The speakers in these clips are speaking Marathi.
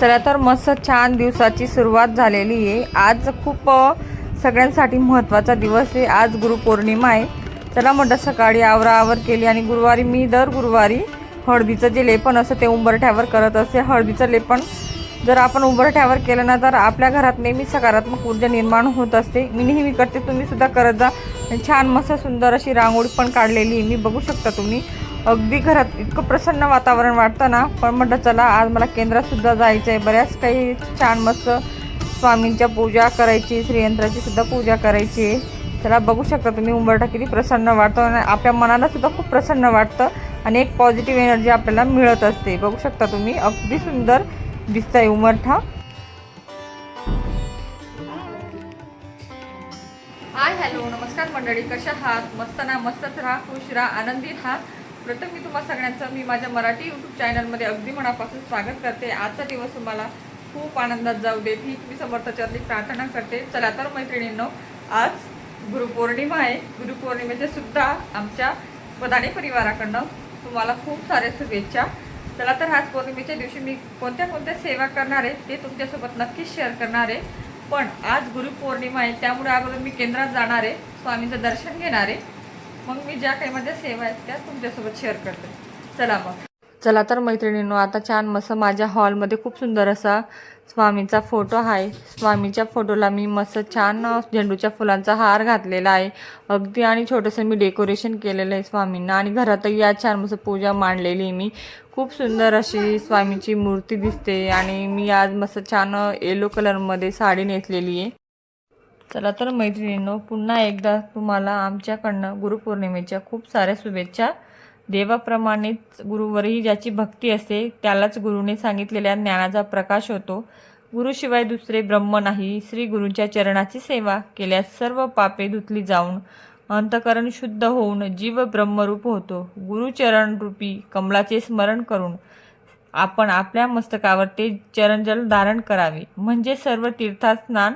चला तर मस्त छान दिवसाची सुरुवात झालेली आहे. आज खूप सगळ्यांसाठी महत्त्वाचा दिवस आहे. आज गुरुपौर्णिमा आहे. चला म्हटलं सकाळी आवराआवर केली आणि गुरुवारी मी दर गुरुवारी हळदीचं जे लेपन असतं ते उंबरठ्यावर करत असते. हळदीचं लेपन जर आपण उंबरठ्यावर केलं ना तर आपल्या घरात नेहमी सकारात्मक ऊर्जा निर्माण होत असते. मी नेहमी करते तुम्ही सुद्धा करत जा. आणि छान मस्त सुंदर अशी रांगोळी पण काढलेली आहे. मी बघू शकता तुम्ही. अगदी घरात इतकं प्रसन्न वातावरण वाटतं ना. पण म्हटलं चला आज मला केंद्रातसुद्धा जायचं आहे बऱ्याच काही छान मस्त स्वामींच्या पूजा करायची श्रीयंत्राची सुद्धा पूजा करायची. आहे चला बघू शकता तुम्ही उंबरठा किती प्रसन्न वाटतो आणि आपल्या मनालासुद्धा खूप प्रसन्न वाटतं आणि एक पॉझिटिव्ह एनर्जी आपल्याला मिळत असते. बघू शकता तुम्ही अगदी सुंदर दिसतंय उंबरठा. हाय हॅलो नमस्कार मंडळी. कशा आहात? मस्त ना? मस्तच राहा खुश राहा आनंदी राहा. प्रथम मी तुम्हा सगळ्यांचं मी माझ्या मराठी यूट्यूब चॅनलमध्ये अगदी मनापासून स्वागत करते. आजचा दिवस तुम्हाला खूप आनंदात जाऊ देत. ही मी समर्थाच्यातली प्रार्थना करते. चला तर मैत्रिणींनो आज गुरुपौर्णिमा आहे. गुरुपौर्णिमेचे सुद्धा आमच्या पदाने परिवाराकडनं तुम्हाला खूप साऱ्या शुभेच्छा. चला तर आज पौर्णिमेच्या दिवशी मी कोणत्या कोणत्या सेवा करणार आहे ते तुमच्यासोबत नक्कीच शेअर करणार आहे. पण आज गुरुपौर्णिमा आहे त्यामुळे अगोदर मी केंद्रात जाणार आहे. स्वामींचं दर्शन घेणार आहे. मग मी ज्या काही माझ्या सेवा आहेत त्या तुमच्यासोबत शेअर करते. चला मग. चला तर मैत्रिणींनो आता छान मस्त माझ्या हॉलमध्ये खूप सुंदर असा स्वामींचा फोटो आहे. स्वामीच्या फोटोला मी मस्त छान झेंडूच्या फुलांचा हार घातलेला आहे. अगदी आणि छोटंसं मी डेकोरेशन केलेलं आहे स्वामींना आणि घरातही या छान मस्त पूजा मांडलेली आहे मी. खूप सुंदर अशी स्वामीची मूर्ती दिसते आणि मी आज मस्त छान येलो कलरमध्ये साडी नेसलेली आहे. चला तर मैत्रिणींनो पुन्हा एकदा तुम्हाला आमच्याकडनं गुरुपौर्णिमेच्या खूप साऱ्या शुभेच्छा. देवाप्रमाणेच गुरुवरही ज्याची भक्ती असते त्यालाच गुरुने सांगितलेल्या ज्ञानाचा प्रकाश होतो. गुरुशिवाय दुसरे ब्रह्म नाही श्री गुरूंच्या चरणाची सेवा केल्यास सर्व पापे धुतली जाऊन अंतकरण शुद्ध होऊन जीव ब्रह्मरूप होतो. गुरुचरण रूपी कमलाचे स्मरण करून आपण आपल्या मस्तकावर ते चरणजल धारण करावे. म्हणजे सर्व तीर्थात स्नान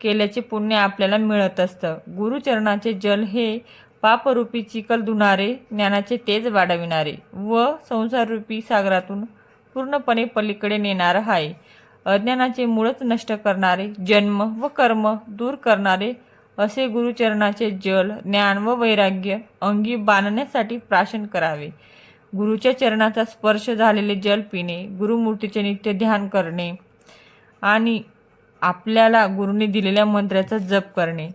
केल्याचे पुण्य आपल्याला मिळत असतं. गुरुचरणाचे जल हे पापरूपी चिखल धुणारे ज्ञानाचे तेज वाढविणारे व संसाररूपी सागरातून पूर्णपणे पलीकडे नेणारं आहे अज्ञानाचे मूळच नष्ट करणारे जन्म व कर्म दूर करणारे असे गुरुचरणाचे जल ज्ञान व वैराग्य अंगी बांधण्यासाठी प्राशन करावे. गुरुच्या चरणाचा स्पर्श झालेले जल पिणे गुरुमूर्तीचे नित्य ध्यान करणे आणि आपल्याला गुरुने दिलेल्या मंत्राचा जप करणे.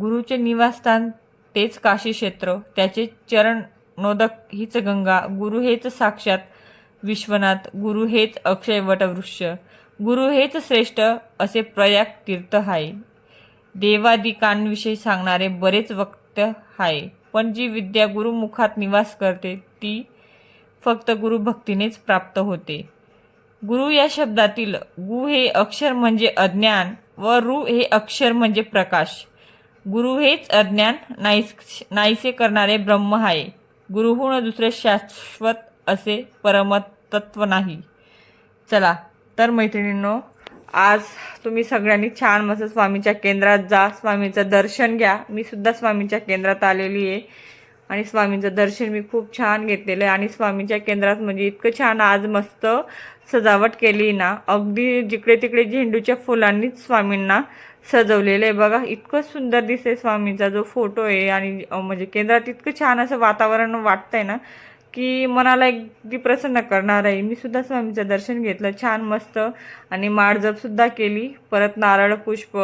गुरुचे निवासस्थान तेच काशी क्षेत्र. त्याचे चरण नोदक हीच गंगा. गुरु हेच साक्षात विश्वनाथ. गुरु हेच अक्षय वटवृक्ष. गुरु हेच श्रेष्ठ असे प्रयाग तीर्थ आहे देवादिकांविषयी सांगणारे बरेच वक्त आहे पण जी विद्या गुरुमुखात निवास करते ती फक्त गुरुभक्तीनेच प्राप्त होते. गुरु या शब्दातील गु हे अक्षर म्हणजे अज्ञान व रु हे अक्षर म्हणजे प्रकाश. गुरु हेच अज्ञान नाहीस नाहीसे करणारे ब्रह्म आहे. गुरुहून दुसरे शाश्वत असे परमतत्व नाही. चला तर मैत्रिणींनो आज तुम्ही सगळ्यांनी छान मस्त स्वामीच्या केंद्रात जा स्वामीचं दर्शन घ्या. मी सुद्धा स्वामीच्या केंद्रात आलेली आहे. आणि स्वामींचं दर्शन मी खूप छान घेतलेलं आहे. आणि स्वामींच्या केंद्रात म्हणजे इतकं छान आज मस्त सजावट केली ना. अगदी जिकडे तिकडे झेंडूच्या फुलांनीच स्वामींना सजवलेलं आहे. बघा इतकं सुंदर दिसते स्वामींचा जो फोटो आहे. आणि म्हणजे केंद्रात इतकं छान असं वातावरण वाटतंय ना की मनाला अगदी प्रसन्न करणार आहे. मी सुद्धा स्वामीचं दर्शन घेतलं छान मस्त. आणि माळजपसुद्धा केली. परत नारळ पुष्प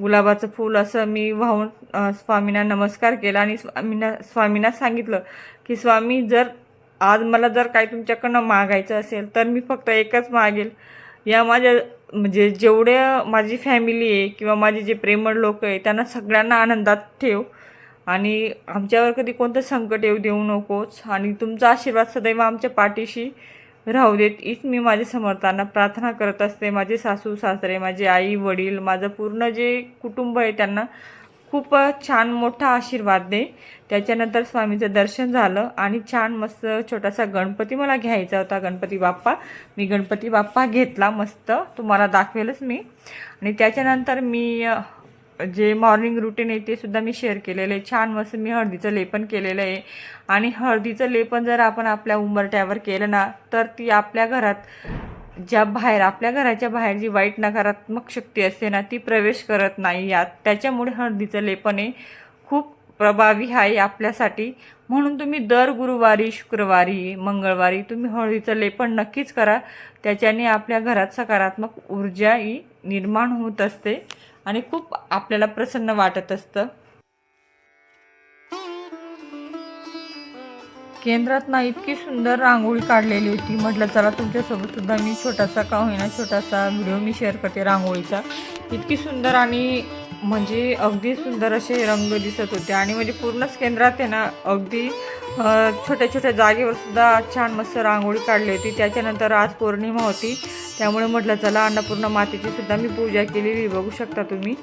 गुलाबाचं फूल असं मी वाहून स्वामींना नमस्कार केला आणि स्वामींना स्वामींना सांगितलं की स्वामी जर आज मला जर काही तुमच्याकडनं मागायचं असेल तर मी फक्त एकच मागेल. या माझ्या म्हणजे जेवढ्या माझी फॅमिली आहे किंवा माझे जे प्रेमळ लोक आहे त्यांना सगळ्यांना आनंदात ठेव. आणि आमच्यावर कधी कोणतं संकट येऊ देऊ नकोच. आणि तुमचा आशीर्वाद सदैव आमच्या पाठीशी. राहू देत. हीच मी माझ्या समर्थांना प्रार्थना करत असते. माझे सासू सासरे माझे आई वडील माझं पूर्ण जे कुटुंब आहे त्यांना खूप छान मोठा आशीर्वाद दे. त्याच्यानंतर स्वामीचं दर्शन झालं आणि छान मस्त छोटासा गणपती मला घ्यायचा होता. गणपती बाप्पा. मी गणपती बाप्पा घेतला मस्त. तुम्हाला दाखवेलच मी. आणि त्याच्यानंतर मी जे मॉर्निंग रुटीन आहे ते सुद्धा मी शेअर केलेलं आहे. छान मस्त मी हळदीचं लेपन केलेलं आहे. आणि हळदीचं लेपन जर आपण आपल्या उंबरट्यावर केलं ना तर ती आपल्या घरात ज्या बाहेर आपल्या घराच्या बाहेर जी वाईट नकारात्मक शक्ती असते ना ती प्रवेश करत नाही यात. त्याच्यामुळे हळदीचं लेपन हे खूप प्रभावी आहे आपल्यासाठी. म्हणून तुम्ही दर गुरुवारी शुक्रवारी मंगळवारी तुम्ही हळदीचं लेपन नक्कीच करा. त्याच्याने आपल्या घरात सकारात्मक ऊर्जा ही निर्माण होत असते. आणि खूप आपल्याला प्रसन्न वाटत असतं. केंद्रात ना इतकी सुंदर रांगोळी काढलेली होती. म्हटलं चला तुमच्यासोबत सुद्धा मी छोटासा का होईना छोटासा व्हिडिओ मी शेअर करते रांगोळीचा. इतकी सुंदर आणि म्हणजे अगदी सुंदर असे रंग दिसत होते. आणि म्हणजे पूर्णच केंद्रात आहे ना अगदी छोट्या छोट्या जागेवर सुद्धा छान मस्त रांगोळी काढली होती. त्याच्यानंतर आज पौर्णिमा होती. त्यामुळे म्हटलं चला अन्नपूर्णा मातेची सुद्धा मी पूजा केलेली बघू शकता तुम्ही.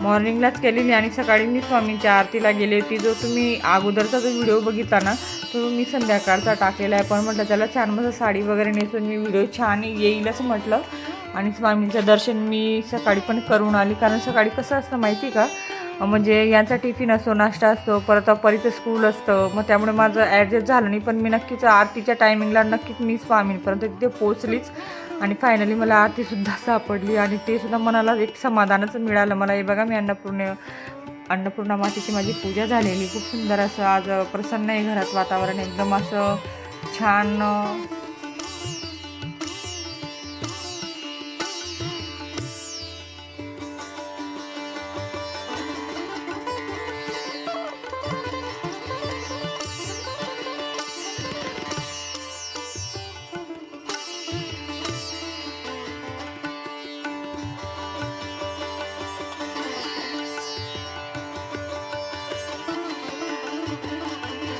मॉर्निंगलाच केलेली आणि सकाळी मी स्वामींच्या आरतीला गेली होती. जो तुम्ही अगोदरचा जो व्हिडिओ बघितला ना तो मी संध्याकाळचा टाकलेला आहे. पण म्हटलं त्याला छान मस्त साडी वगैरे नेसून मी व्हिडिओ छान येईलच म्हटलं. आणि स्वामींचं दर्शन मी सकाळी पण करून आली. कारण सकाळी कसं असतं माहिती का? म्हणजे यांचा टिफिन असतो नाश्ता असतो परत परीचं स्कूल असतं. मग त्यामुळे माझं ॲडजस्ट झालं नाही. पण मी नक्कीच आरतीच्या टायमिंगला नक्कीच मी स्वामींपर्यंत तिथे पोचलीच आणि फायनली मला आरतीसुद्धा सापडली आणि ते सुद्धा मनाला एक समाधानच मिळालं. मला हे बघा मी अन्नपूर्ण अन्नपूर्णा मातेची माझी पूजा झालेली. खूप सुंदर असं आज प्रसन्न आहे घरात वातावरण. एकदम असं छान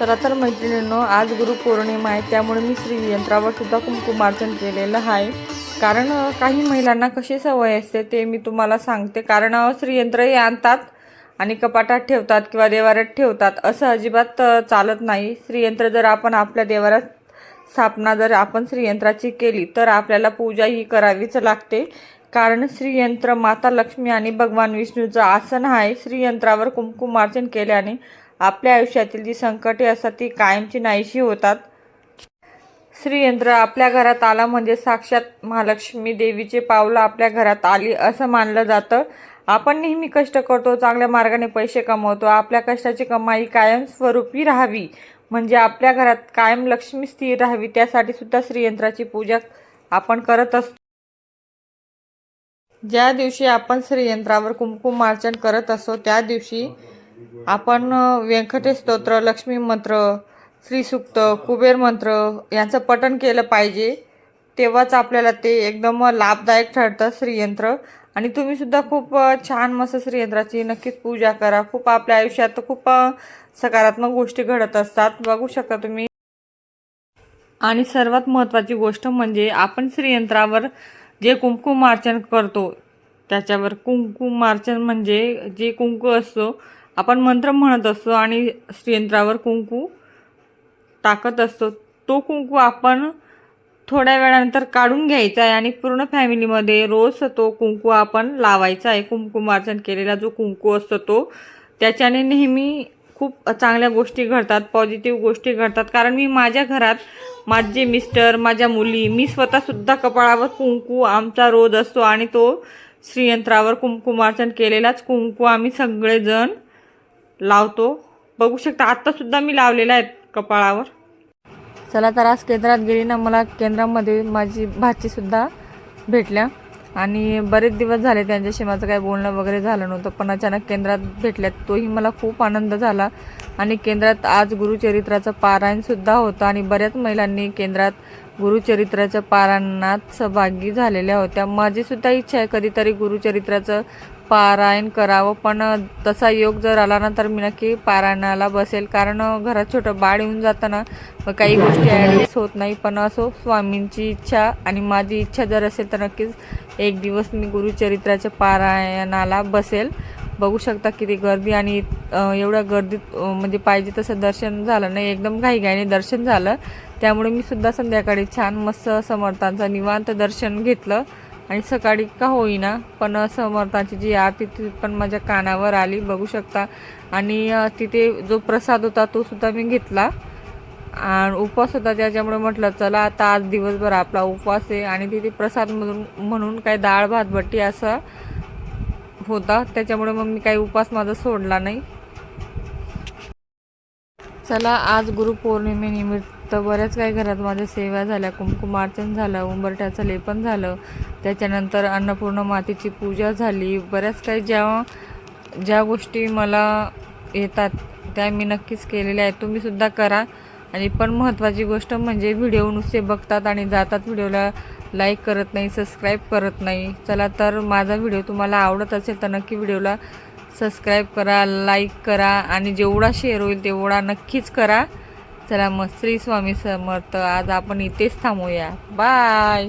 चला तर मैत्रिणींनो आज गुरुपौर्णिमा आहे त्यामुळे मी श्रीयंत्रावर सुद्धा कुंकुमार्चन केलेलं आहे. कारण काही महिलांना कशी सवय असते ते मी तुम्हाला सांगते. कारण श्रीयंत्रही आणतात आणि कपाटात ठेवतात किंवा देवाऱ्यात ठेवतात असं अजिबात चालत नाही. श्रीयंत्र जर आपण आपल्या देवाऱ्यात स्थापना जर आपण श्रीयंत्राची केली तर आपल्याला पूजा ही करावीच लागते. कारण श्रीयंत्र माता लक्ष्मी आणि भगवान विष्णूचं आसन आहे. श्रीयंत्रावर कुंकुमार्चन केल्याने आपल्या आयुष्यातील जी संकटे असतात ती कायमची नाहीशी होतात. श्रीयंत्र आपल्या घरात आला म्हणजे साक्षात महालक्ष्मी देवीचे पावलं आपल्या घरात आली असं मानलं जातं. आपण नेहमी कष्ट करतो चांगल्या मार्गाने पैसे कमवतो. आपल्या कष्टाची कमाई कायमस्वरूपी राहावी. म्हणजे आपल्या घरात कायम लक्ष्मी स्थिर राहावी त्यासाठी सुद्धा श्रीयंत्राची पूजा आपण करत असतो. ज्या दिवशी आपण श्रीयंत्रावर कुंकुमार्चन करत असतो त्या दिवशी आपण व्यंकटेश स्तोत्र लक्ष्मी मंत्र श्रीसुक्त कुबेर मंत्र यांचं पठण केलं पाहिजे. तेव्हाच आपल्याला ते एकदम लाभदायक ठरतं श्रीयंत्र. आणि तुम्ही सुद्धा खूप छान मस्त श्रीयंत्राची नक्कीच पूजा करा. खूप आपल्या आयुष्यात खूप सकारात्मक गोष्टी घडत असतात. बघू शकता तुम्ही. आणि सर्वात महत्त्वाची गोष्ट म्हणजे आपण श्रीयंत्रावर जे कुंकुमार्चन करतो त्याच्यावर कुंकुमार्चन म्हणजे जे कुंकू असतो आपण मंत्र म्हणत असतो आणि श्रीयंत्रावर कुंकू टाकत असतो. तो कुंकू आपण थोड्या वेळानंतर काढून घ्यायचा आहे आणि पूर्ण फॅमिलीमध्ये रोज तो कुंकू आपण लावायचा आहे. कुंकुमार्चन केलेला जो कुंकू असतो तो त्याच्याने नेहमी खूप चांगल्या गोष्टी घडतात पॉझिटिव्ह गोष्टी घडतात. कारण मी माझ्या घरात माझे मिस्टर माझ्या मुली मी स्वतःसुद्धा कपाळावर कुंकू आमचा रोज असतो आणि तो श्रीयंत्रावर कुंकुमार्चन केलेलाच कुंकू आम्ही सगळेजण लावतो. बघू शकता आत्तासुद्धा मी लावलेला आहे कपाळावर. चला तर आज केंद्रात गेली ना मला केंद्रामध्ये माझी भाचीसुद्धा भेटल्या. आणि बरेच दिवस झाले त्यांच्याशी माझं काही बोलणं वगैरे झालं नव्हतं पण अचानक केंद्रात भेटल्यात. तोही मला खूप आनंद झाला. आणि केंद्रात आज गुरुचरित्राचं पारायणसुद्धा होतं. आणि बऱ्याच महिलांनी केंद्रात गुरुचरित्राच्या पारायणात सहभागी झालेल्या होत्या. माझीसुद्धा इच्छा आहे कधीतरी गुरुचरित्राचं पारायण करावं पण तसा योग जर आला ना तर मी नक्की पारायणाला बसेल. कारण घरात छोटं बाळ येऊन जाताना काही गोष्टी ॲडजस्ट होत नाही. पण असो स्वामींची इच्छा आणि माझी इच्छा जर असेल तर नक्कीच एक दिवस मी गुरुचरित्राच्या पारायणाला बसेल. बघू शकता किती गर्दी आणि एवढ्या गर्दीत म्हणजे पाहिजे तसं दर्शन झालं नाही. एकदम घाईघाईने दर्शन झालं. त्यामुळे मी सुद्धा संध्याकाळी छान मस्त समर्थांचं निवांत दर्शन घेतलं. आणि सकाळी का होईना पण समर्थांची जी आरती ती पण माझ्या कानावर आली बघू शकता. आणि तिथे जो प्रसाद होता तो सुद्धा मी घेतला. आणि उपवास होता त्याच्यामुळे म्हटलं चला आता आज दिवसभर आपला उपवास आहे. आणि तिथे प्रसाद म्हणून म्हणून काही डाळ भात भट्टी असा होता. त्याच्यामुळे मग मी काही उपवास माझा सोडला नाही. चला आज गुरुपौर्णिमेनिमित्त बऱ्याच काही घरात माझ्या सेवा झाल्या कुंकुमार्चन झालं उंबरठ्याचं लेपन झालं. त्याच्यानंतर अन्नपूर्ण मातेची पूजा झाली. बऱ्याच काही ज्या ज्या गोष्टी मला येतात त्या मी नक्कीच केलेल्या आहेत. तुम्हीसुद्धा करा. आणि पण महत्त्वाची गोष्ट म्हणजे व्हिडिओ नुसते बघतात आणि जातात व्हिडिओला लाईक करत नाही सबस्क्राईब करत नाही. चला तर माझा व्हिडिओ तुम्हाला आवडत असेल तर नक्की व्हिडिओला सबस्क्राईब करा लाईक करा आणि जेवढा शेअर होईल तेवढा नक्कीच करा. चला मग श्री स्वामी समर्थ. आज आपण इथेच थांबूया. बाय